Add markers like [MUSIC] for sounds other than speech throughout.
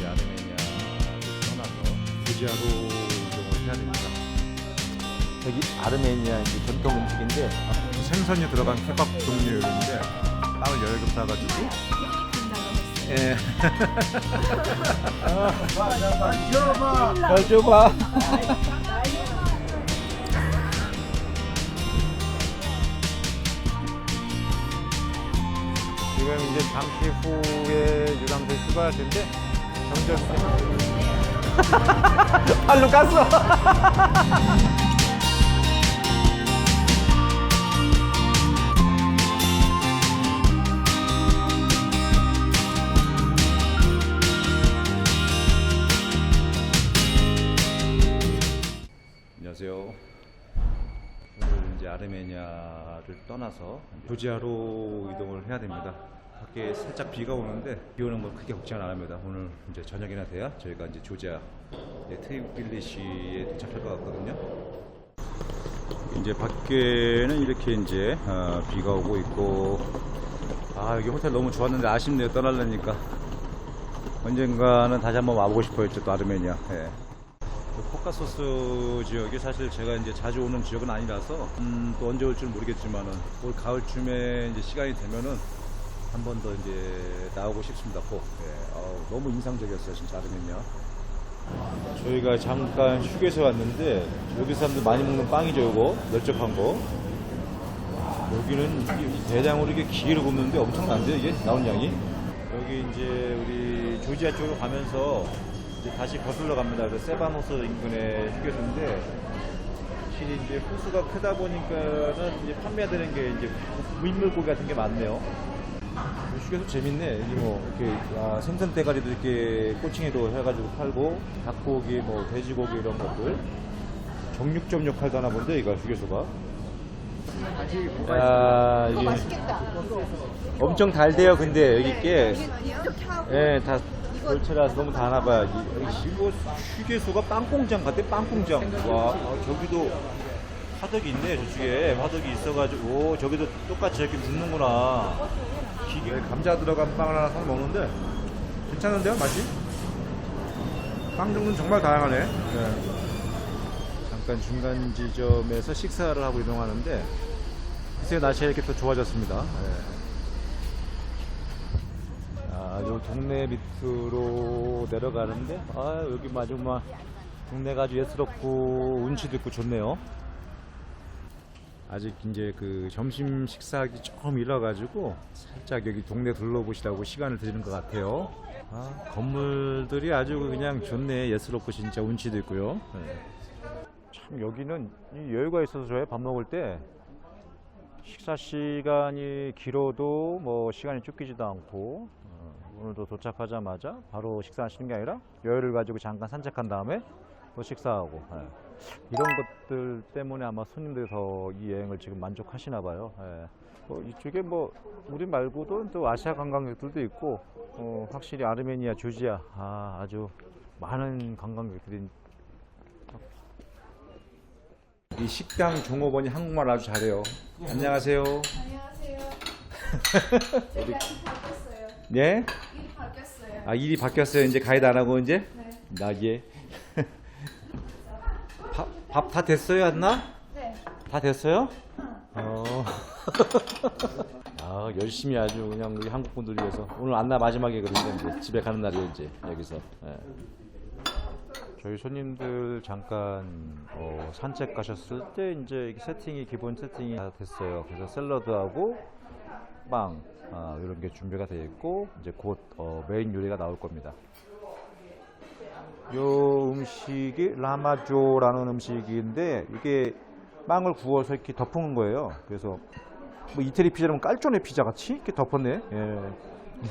이제 아르메니아를 떠나서 조지아로 이동을 해야 됩니다. 여기 아르메니아 이제 전통 음식인데 생선이 들어간 케밥 종류인데 빵을 여러 개 사가지고 예. 잘 줘봐. 지금 이제 잠시 후에 유람선 출발할 텐데 점점 팔로 깠어. 안녕하세요. 오늘 이제 아르메니아를 떠나서 조지아로 이동을 해야 됩니다. 밖에 살짝 비가 오는데 비 오는 거 크게 걱정 안 합니다. 오늘 이제 저녁이나 돼야 저희가 이제 조지아 트리빌리시에 도착할 것 같거든요. 이제 밖에는 이렇게 이제 어, 비가 오고 있고 아 여기 호텔 너무 좋았는데 아쉽네요 떠나려니까 언젠가는 다시 한번 와보고 싶어요 또 아르메니아. 예. 그 코카소스 지역이 사실 제가 이제 자주 오는 지역은 아니라서 음, 또 언제 올지 는 모르겠지만은 올 가을쯤에 이제 시간이 되면은 한 번 더 이제 나오고 싶습니다. 꼭 예. 어우, 너무 인상적이었어요 진짜 아르메니아. 저희가 잠깐 휴게소 왔는데 여기 사람들 많이 먹는 빵이죠 이거 널쩍한 거. 와, 여기는 대량으로 이게 기계로 굽는데 엄청난데 이게 나온 양이. 여기 이제 우리 조지아 쪽으로 가면서 이제 다시 거슬러 갑니다. 그 세바노스 인근의 휴게소인데 확실히 이제 호수가 크다 보니까는 이제 판매되는 게 이제 민물고기 같은 게 많네요. 이 휴게소 재밌네. 여기 뭐 이렇게 아, 생선 대가리도 이렇게 꼬칭이도 해가지고 팔고 닭고기, 뭐 돼지고기 이런 것들 정육점 역할도 하나 본데 이거 휴게소가. 야, 이게 엄청 달대요. 근데 여기 게 이렇게 하고 예, 다 돌체라서 너무 다 하나봐요. 이거 휴게소가 빵공장 같아, 빵공장. 와, 아, 저기도 화덕이 있네, 저쪽에. 화덕이 있어가지고, 오, 저기도 똑같이 이렇게 굽는구나. 기계, 감자 들어간 빵을 하나 사 먹는데, 괜찮은데요, 맛이? 빵 종류는 정말 다양하네. 네. 잠깐 중간 지점에서 식사를 하고 이동하는데, 글쎄 날씨가 이렇게 또 좋아졌습니다. 네. 아, 요 동네 밑으로 내려가는데, 아, 여기 마지막 동네가 아주 예스럽고 운치도 있고 좋네요. 아직 이제 그 점심 식사하기 조금 일어가지고 살짝 여기 동네 둘러보시라고 시간을 드리는 것 같아요. 아, 건물들이 아주 그냥 좋네. 예스럽고 진짜 운치도 있고요. 네. 참 여기는 이 여유가 있어서 좋아요. 밥 먹을 때 식사 시간이 길어도 뭐 시간이 쫓기지도 않고 어, 오늘도 도착하자마자 바로 식사하시는 게 아니라 여유를 가지고 잠깐 산책한 다음에 또 식사하고 예. 이런 것들 때문에 아마 손님들이 더 이 여행을 지금 만족하시나 봐요. 예. 뭐 이쪽에 뭐 우리 말고도 또 아시아 관광객들도 있고 어, 확실히 아르메니아, 조지아 아, 아주 많은 관광객들이 이 식당 종업원이 한국말 아주 잘해요. 안녕하세요. 안녕하세요. 제가 일 바뀌었어요. 네? 일 바뀌었어요. 아 일이 바뀌었어요. 이제 가이드 안 하고 이제 네. 나 예. 밥 다 됐어요, 안나? 네. 다 됐어요? 어. [LAUGHS] 아 열심히 아주 그냥 우리 한국 분들 위해서 오늘 안나 마지막이거든요. 이제 집에 가는 날이에요 이제 여기서. 예. 저희 손님들 잠깐 어, 산책 가셨을 때 이제 세팅이 기본 세팅이 다 됐어요. 그래서 샐러드하고 빵 아, 이런 게 준비가 되어 있고 이제 곧 어, 메인 요리가 나올 겁니다. 요 음식이 라마조라는 음식인데 이게 빵을 구워서 이렇게 덮은 거예요. 그래서 뭐 이태리 피자라면 깔조네 피자 같이 이렇게 덮었네. 예.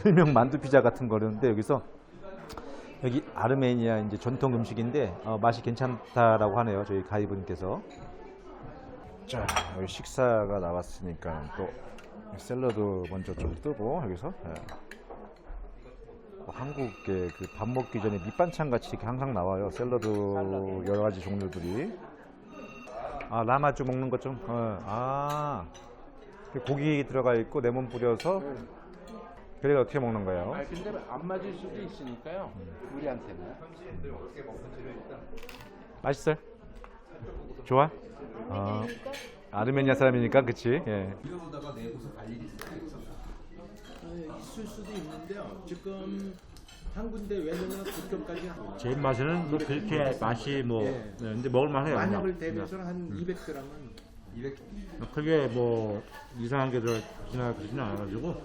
일명 만두 피자 같은 거였는데 여기서 여기 아르메니아 이제 전통 음식인데 어, 맛이 괜찮다라고 하네요. 저희 가이드분께서. 자, 여기 식사가 나왔으니까 또 샐러드 먼저 좀 뜨고 여기서 예. 뭐 한국의 그 밥 먹기 전에 밑반찬 같이 이렇게 항상 나와요. 샐러드 여러 가지 종류들이. 아 라마주 먹는 것 좀. 어, 아 고기 들어가 있고 레몬 뿌려서 그래가 어떻게 먹는 거예요? 아 근데 안 맞을 수도 있으니까요. 우리한테는. 맛있어요? 좋아? 아, 아르메니아 사람이니까 그치? 예. 있 을 수도 있는데요. 지금 한 군데 외면은 국경까지 있어요. 제 입맛에는 뭐 그렇게 맛이 뭐 예. 네, 근데 먹을만해요. 만약을. 대비해서는 한 200g은 200. 크게 뭐 이상한 게 들어 지나가지는 않아가지고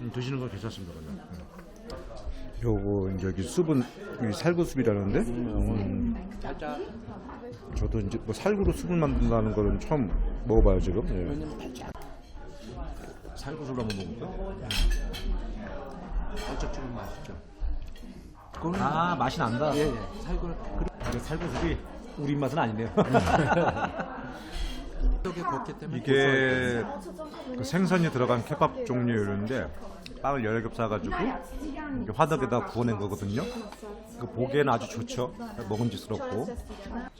음, 드시는 건 괜찮습니다. 그냥. 요거 이제 여기 숲은 여기 살구숲이라는데 음, 살짝 저도 이제 뭐 살구로 숲을 만든다는 거는 처음 먹어봐요 지금. 살 구술 한번 먹을까? 살짝 좀 맛있죠. 아 맛이 난다. 예, 예. 살구는 근데 살구술이 우리 입맛은 아니네요. [LAUGHS] 걷기 때문에 이게 그 생선이 들어간 케밥 종류인데 빵을 여러 겹 싸가지고 이렇게 화덕에다 구워낸 거거든요. 그 보기에는 아주 좋죠. 먹음직스럽고.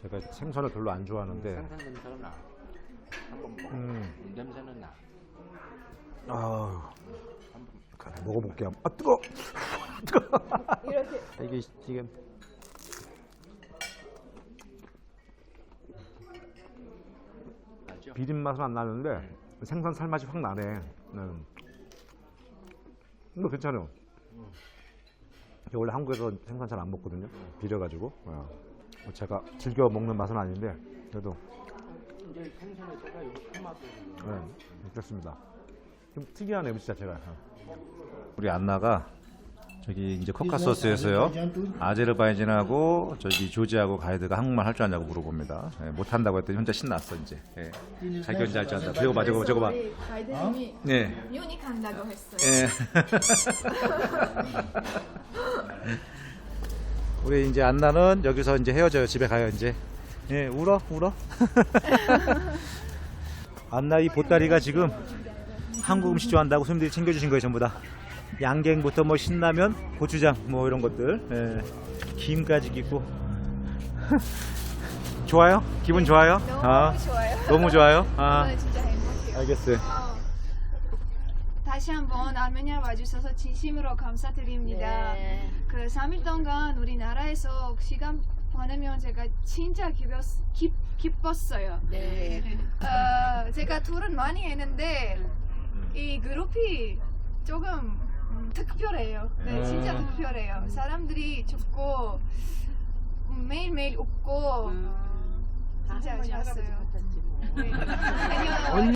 제가 생선을 별로 안 좋아하는데 나. 한번 먹어. 음, 냄새는 나. 아유, 먹어볼게요. 아 뜨거. [LAUGHS] 뜨거. 이게 지금? 비린 맛은 안 나는데 생선 살 맛이 확 나네. 음. 이거 괜찮아요. 원래 한국에서 생선 잘 안 먹거든요. 비려가지고. 어. 뭐 제가 즐겨 먹는 맛은 아닌데 그래도 이제 생선에다가 요 토마토 네, 그렇습니다. 좀 특이하네요, 진짜 제가. 우리 안나가 저기 이제 코카소스에서요 아제르바이잔하고 저기 조지하고 가이드가 한국말 할 줄 아냐고 물어봅니다. 예, 못 한다고 했더니 혼자 신났어 이제. 예. 자기 혼자 할 줄 안다. 저거 봐, 저거 봐, 저거 봐. 우리 가이드님이 네. 유닉 한다고 했어요. 예. [LAUGHS] 우리 이제 안나는 여기서 이제 헤어져요. 집에 가요 이제. 예, 울어, 울어. [LAUGHS] 안나 이 보따리가 지금 한국 음식 좋아한다고 손님들이 챙겨주신 거예요, 전부 다. 양갱부터 뭐 신라면, 고추장 뭐 이런 것들, 예. 김까지 끼고. [LAUGHS] 좋아요? 기분 좋아요? 너무 아, 좋아요. 너무 [LAUGHS] 좋아요? 아, 오늘 진짜 행복해요. 알겠어요. 어, 다시 한번 아르메니아 와주셔서 진심으로 감사드립니다. 그 3일 동안 우리나라에서 시간 보내면 제가 진짜 기뻤, 기, 기뻤어요. 네. [LAUGHS] 어, 제가 툴은 많이 했는데 이 그룹이 조금 음, 특별해요. 네, 진짜 특별해요. 사람들이 좋고 음, 매일매일 웃고 진짜 좋았어요. 네. [LAUGHS] 안녕.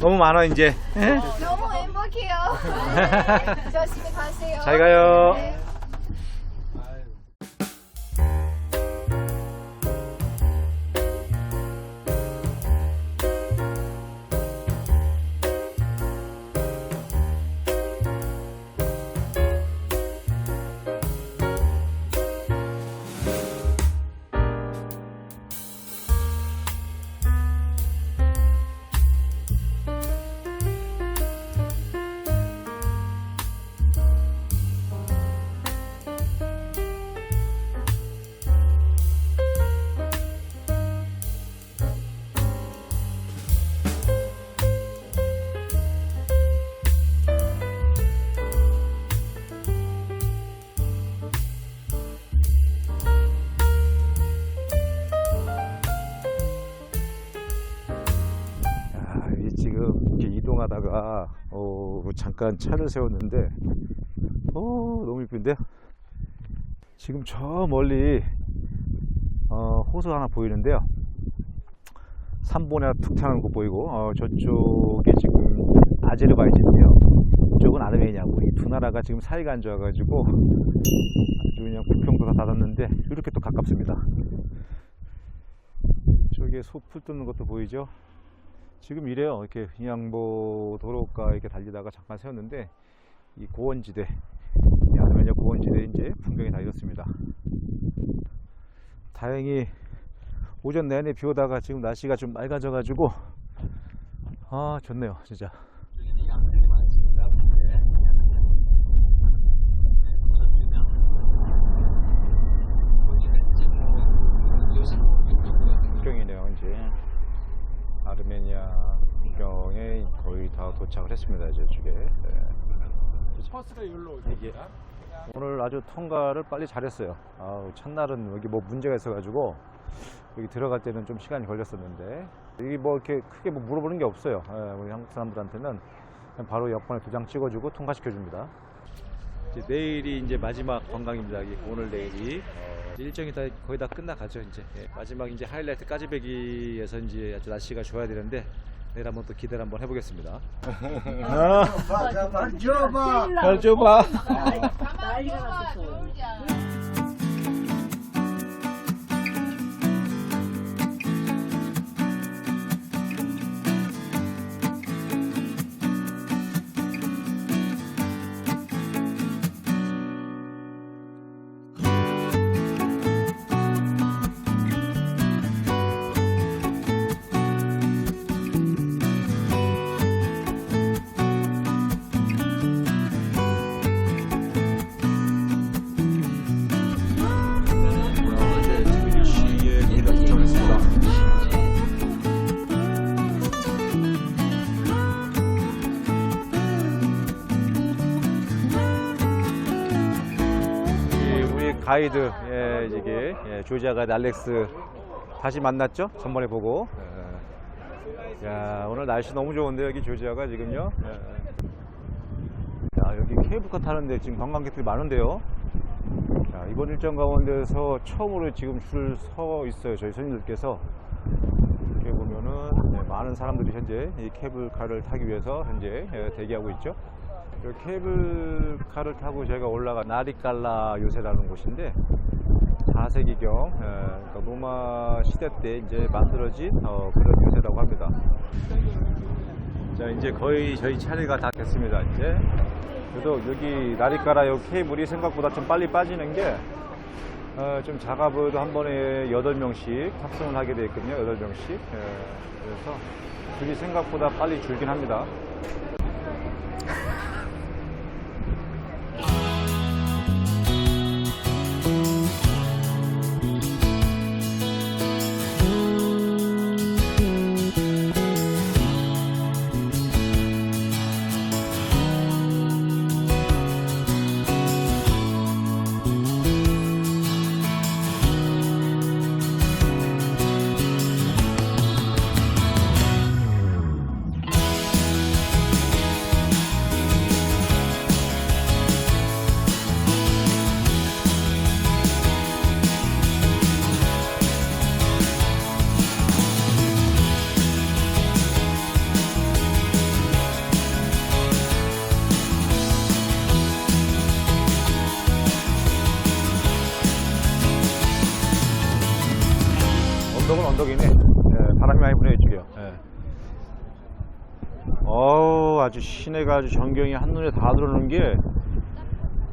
너무 많아 이제. 너무 행복해요. [LAUGHS] 조심히 가세요. 잘 가요. 네. 잠깐 차를 세웠는데 어, 너무 이쁜데요? 지금 저 멀리 어, 호수 하나 보이는데요. 삼본에 툭 타는 거 보이고 어, 저쪽에 지금 아제르바이잔이에요. 이쪽은 아르메니아고 이 두 나라가 지금 사이가 안 좋아가지고 아주 그냥 국경도 다 닫았는데 이렇게 또 가깝습니다. 저기에 소풀 뜯는 것도 보이죠? 지금 이래요. 이렇게 뭐 도로가 이렇게 달리다가 잠깐 세웠는데 이 고원지대, 이 아르메니아 고원지대 이제 풍경이 다 이렇습니다. 다행히 오전 내내 비 오다가 지금 날씨가 좀 맑아져 가지고 아 좋네요, 진짜. 국경이네요, 이제. 아르메니아 국경에 거의 다 도착을 했습니다. 이제 이쪽에 네. 버스가 이게 오늘 아주 통과를 빨리 잘했어요. 아우, 첫날은 여기 뭐 문제가 있어가지고 여기 들어갈 때는 좀 시간이 걸렸었는데 여기 뭐 이렇게 크게 뭐 물어보는 게 없어요. 예, 우리 한국 사람들한테는 바로 여권에 도장 찍어주고 통과시켜 줍니다. 이제 내일이 이제 마지막 관광입니다. 오늘 내일이 일정이 다 거의 다 끝나가죠. 이제 예, 마지막 이제 하이라이트 까지배기에서 이제 아주 날씨가 좋아야 되는데 내일 한번 또 기대를 한번 해보겠습니다. 잘 줘봐. TBC의 가이드 예, 이게 예, 조지아 가이드 알렉스 다시 만났죠? 전번에 보고. 예. 야 오늘 날씨 너무 좋은데 여기 조지아가 지금요. 예. 야 여기 케이블카 타는데 지금 관광객들이 많은데요. 자, 이번 일정 가운데서 처음으로 지금 줄 서 있어요. 저희 손님들께서. 이렇게 보면은 네, 많은 사람들이 현재 이 케이블카를 타기 위해서 현재 예, 대기하고 있죠. 이 케이블카를 타고 저희가 올라가 나리칼라 요새라는 곳인데 4세기경 예, 그러니까 로마 시대 때 이제 만들어진 어, 그런 요새라고 합니다. 자 이제 거의 저희 차례가 다 됐습니다. 이제 그래도 여기 나리까라 요 케이블이 생각보다 좀 빨리 빠지는 게 어, 좀 작아 보여도 한 번에 8명씩 탑승을 하게 되어 있거든요. 8명씩. 그래서 줄이 생각보다 빨리 줄긴 합니다. 예. 어우 아주 시내가 아주 전경이 한눈에 다 들어오는 게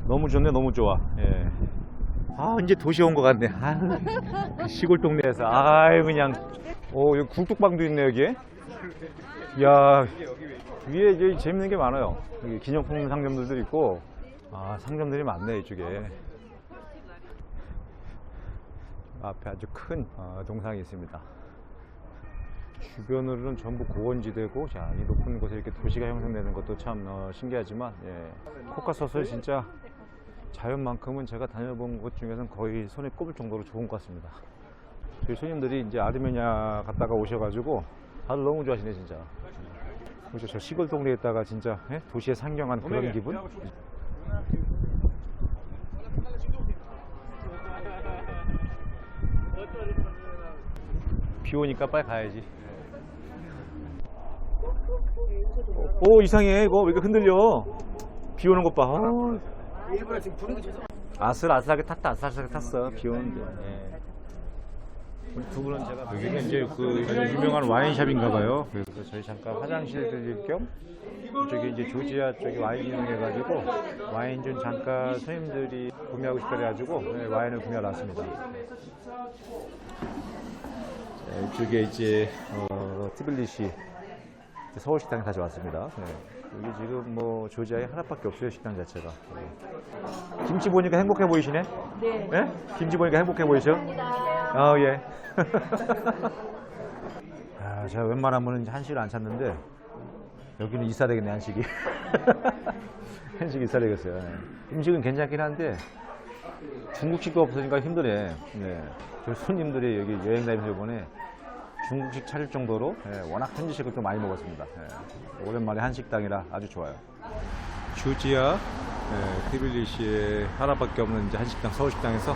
너무 좋네 너무 좋아. 예. 아 이제 도시 온 것 같네. 아, 그 시골 동네에서 아유 그냥 오 여기 굴뚝방도 있네 여기에. 야 위에 이제 재밌는 게 많아요. 여기 기념품 상점들도 있고 아 상점들이 많네 이쪽에. 앞에 아주 큰 어, 동상이 있습니다. 주변으로는 전부 고원지대고, 자, 이 높은 곳에 이렇게 도시가 형성되는 것도 참 어, 신기하지만, 예. 코카소스 진짜 자연만큼은 제가 다녀본 곳 중에서는 거의 손에 꼽을 정도로 좋은 것 같습니다. 저희 손님들이 이제 아르메니아 갔다가 오셔가지고 다들 너무 좋아하시네, 진짜. 그렇죠. 저 시골 동네에 있다가 진짜 예? 도시에 상경한 그런 기분? 비 오니까 빨리 가야지. 오 이상해 이거 왜 이렇게 흔들려? 비 오는 것 봐. 어. 아슬아슬하게 탔다 아슬아슬하게 탔어 비 오는데. 예. 우리 두 분은 제가 여기는 이제 그 유명한 와인샵인가 봐요. 그래서 저희 잠깐 화장실 들릴 겸 이쪽에 이제 조지아 쪽에 와인 유명해가지고 와인 좀 잠깐 손님들이 구매하고 싶다 그래가지고 네, 와인을 구매하러 왔습니다. 자, 이쪽에 이제 어, 티빌리시 서울 식당에 다시 왔습니다. 네. 여기 지금 뭐 조지아에 하나밖에 없어요 식당 자체가. 네. 김치 보니까 행복해 보이시네? 네. 김치 보니까 행복해 보이죠? 아 예. [LAUGHS] 아, 제가 웬만하면 한식을 안 찾는데 여기는 있어야 되겠네 한식이. [LAUGHS] 한식 있어야겠어요. 음식은 괜찮긴 한데 중국식도 없으니까 힘드네. 네. 저 손님들이 여기 여행 다니면서 이번에 중국식 차릴 정도로 예, 워낙 현지식을 또 많이 먹었습니다. 예. 오랜만에 한식당이라 아주 좋아요. 주지아 예, 티빌리시의 하나밖에 없는 이제 한식당 서울식당에서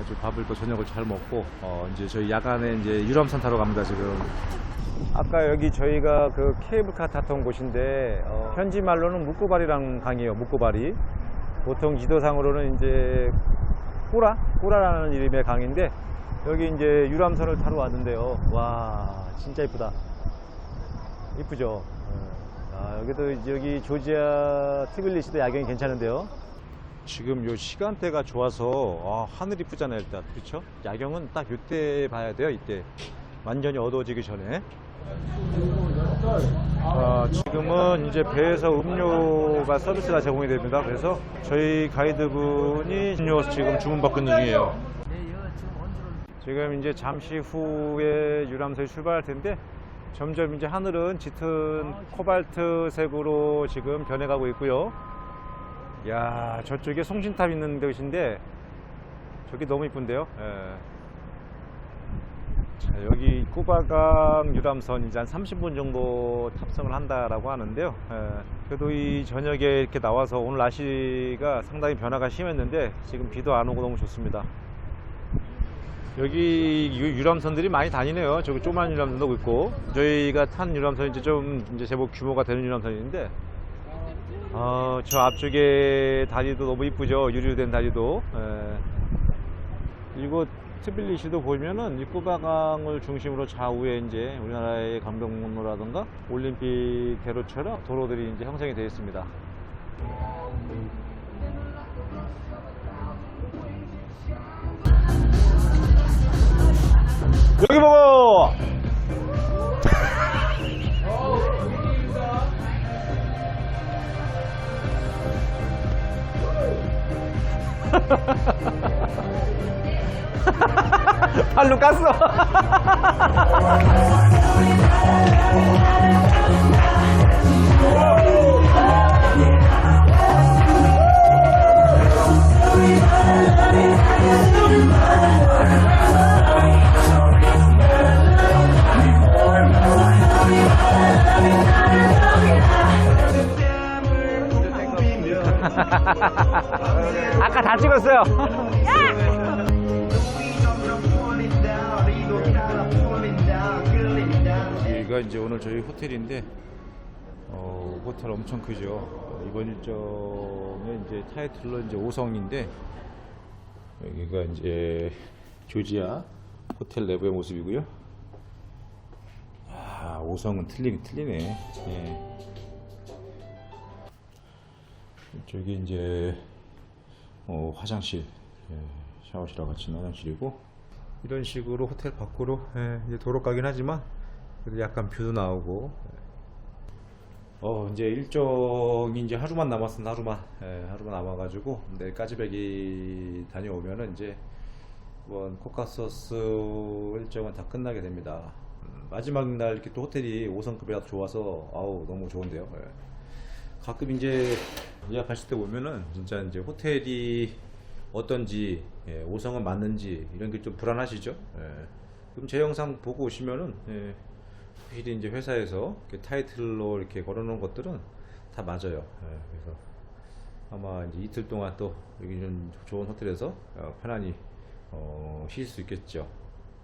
아주 밥을 또 저녁을 잘 먹고 어, 이제 저희 야간에 이제 유람선 타러 갑니다 지금. 아까 여기 저희가 그 케이블카 탔던 곳인데 어, 현지 말로는 묵고바리랑 강이에요. 묵고바리. 보통 지도상으로는 이제 꾸라 꾸라라는 이름의 강인데 여기 이제 유람선을 타러 왔는데요. 와 진짜 이쁘다. 이쁘죠. 예. 아, 여기도 여기 조지아 티빌리시도 야경이 괜찮은데요. 지금 요 시간대가 좋아서 아, 하늘 이쁘잖아요 일단 그렇죠? 야경은 딱 이때 봐야 돼요 이때 완전히 어두워지기 전에 아, 지금은 이제 배에서 음료가 서비스가 제공이 됩니다 그래서 저희 가이드분이 음료 지금 주문 받고 있는 중이에요 지금 이제 잠시 후에 유람선이 출발할 텐데 점점 이제 하늘은 짙은 코발트색으로 지금 변해가고 있고요. 야 저쪽에 송신탑 있는 곳인데 저기 너무 이쁜데요? 예. 자, 여기 꾸바강 유람선 이제 한 30분 정도 탑승을 한다라고 하는데요. 예. 그래도 이 저녁에 이렇게 나와서 오늘 날씨가 상당히 변화가 심했는데 지금 비도 안 오고 너무 좋습니다 여기 유- 유람선들이 많이 다니네요 저기 조그만 유람선도 있고 저희가 탄 유람선이 이제 좀 이제 제법 규모가 되는 유람선인데 어, 저 앞쪽에 다리도 너무 이쁘죠. 유리된 다리도. 예. 이곳 트빌리시도 보면은 이 꾸바강을 중심으로 좌우에 이제 우리나라의 강변로라든가 올림픽 대로처럼 도로들이 이제 형성이 되어 있습니다. 여기 보고! [LAUGHS] 팔로 깠어. [LAUGHS] [LAUGHS] 아까 다 찍었어요. [LAUGHS] 여기가 이제 오늘 저희 호텔인데 어, 호텔 엄청 크죠. 어, 이번 일정의 이제 타이틀로 이제 5성인데 여기가 이제 조지아 호텔 내부의 모습이고요. 아, 5성은 틀리긴 틀리네. 예. 이쪽이 이제 어, 화장실, 예, 샤워실하고 같이 화장실이고. 이런 식으로 호텔 밖으로 예, 이제 도로가긴 하지만 그래도 약간 뷰도 나오고. 예. 어 이제 일정이 이제 하루만 남았습니다 하루만. 예, 하루만 남아가지고. 내일 까지백이 다녀오면은 이제 이번 코카소스 일정은 다 끝나게 됩니다. 음, 마지막 날 이렇게 또 호텔이 5성급이라 좋아서 아우 너무 좋은데요. 예. 가끔 이제 예약하실 때 보면은 진짜 이제 호텔이 어떤지 예, 5성은 맞는지 이런 게 좀 불안하시죠? 예. 그럼 제 영상 보고 오시면은 예, 확실히 이제 회사에서 이렇게 타이틀로 이렇게 걸어놓은 것들은 다 맞아요. 예, 그래서 아마 이제 이틀 동안 또 여기 좀 좋은 호텔에서 어, 편안히 어, 쉬실 수 있겠죠.